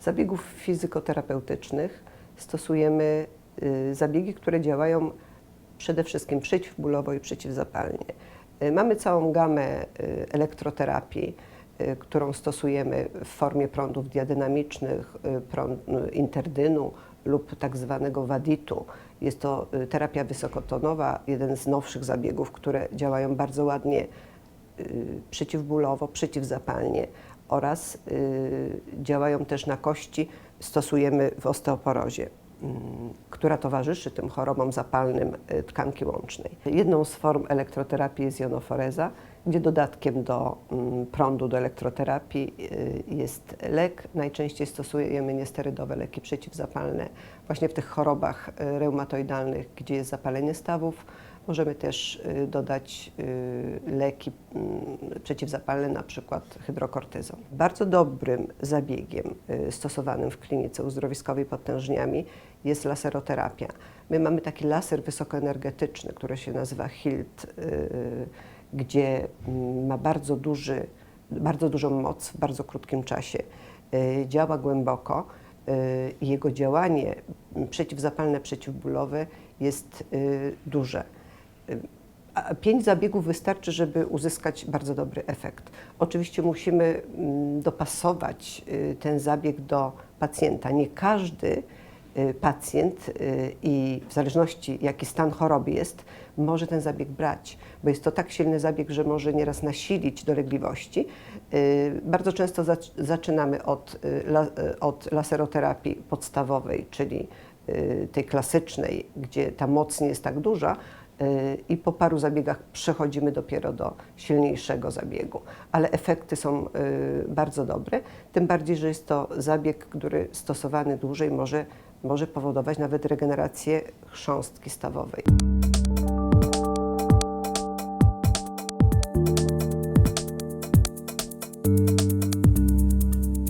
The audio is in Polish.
zabiegów fizykoterapeutycznych stosujemy y, zabiegi, które działają przede wszystkim przeciwbólowo i przeciwzapalnie. Y, Mamy całą gamę y, elektroterapii, którą stosujemy w formie prądów diadynamicznych, prąd, interdynu lub tak zwanego waditu. Jest to terapia wysokotonowa, jeden z nowszych zabiegów, które działają bardzo ładnie przeciwbólowo, przeciwzapalnie oraz y, działają też na kości, stosujemy w osteoporozie, mm, która towarzyszy tym chorobom zapalnym y, tkanki łącznej. Jedną z form elektroterapii jest jonoforeza, gdzie dodatkiem do mm, prądu do elektroterapii y, jest lek. Najczęściej stosujemy niesterydowe leki przeciwzapalne właśnie w tych chorobach y, reumatoidalnych, gdzie jest zapalenie stawów. Możemy też y, dodać y, leki mm, przeciwzapalne, na przykład hydrokortyzon. Bardzo dobrym zabiegiem y, stosowanym w klinice uzdrowiskowej pod tężniami jest laseroterapia. My mamy taki laser wysokoenergetyczny, który się nazywa HILT, gdzie mm, ma bardzo, duży, bardzo dużą moc w bardzo krótkim czasie. Działa głęboko jego działanie mm, przeciwzapalne, przeciwbólowe jest duże. Pięć zabiegów wystarczy, żeby uzyskać bardzo dobry efekt. Oczywiście musimy mm, dopasować y, ten zabieg do pacjenta. Nie każdy y, pacjent y, i w zależności jaki stan choroby jest, może ten zabieg brać, bo jest to tak silny zabieg, że może nieraz nasilić dolegliwości. Bardzo często zac- zaczynamy od, od laseroterapii podstawowej, czyli tej klasycznej, gdzie ta moc nie jest tak duża, i po paru zabiegach przechodzimy dopiero do silniejszego zabiegu. Ale efekty są y, bardzo dobre, tym bardziej, że jest to zabieg, który stosowany dłużej może, może powodować nawet regenerację chrząstki stawowej.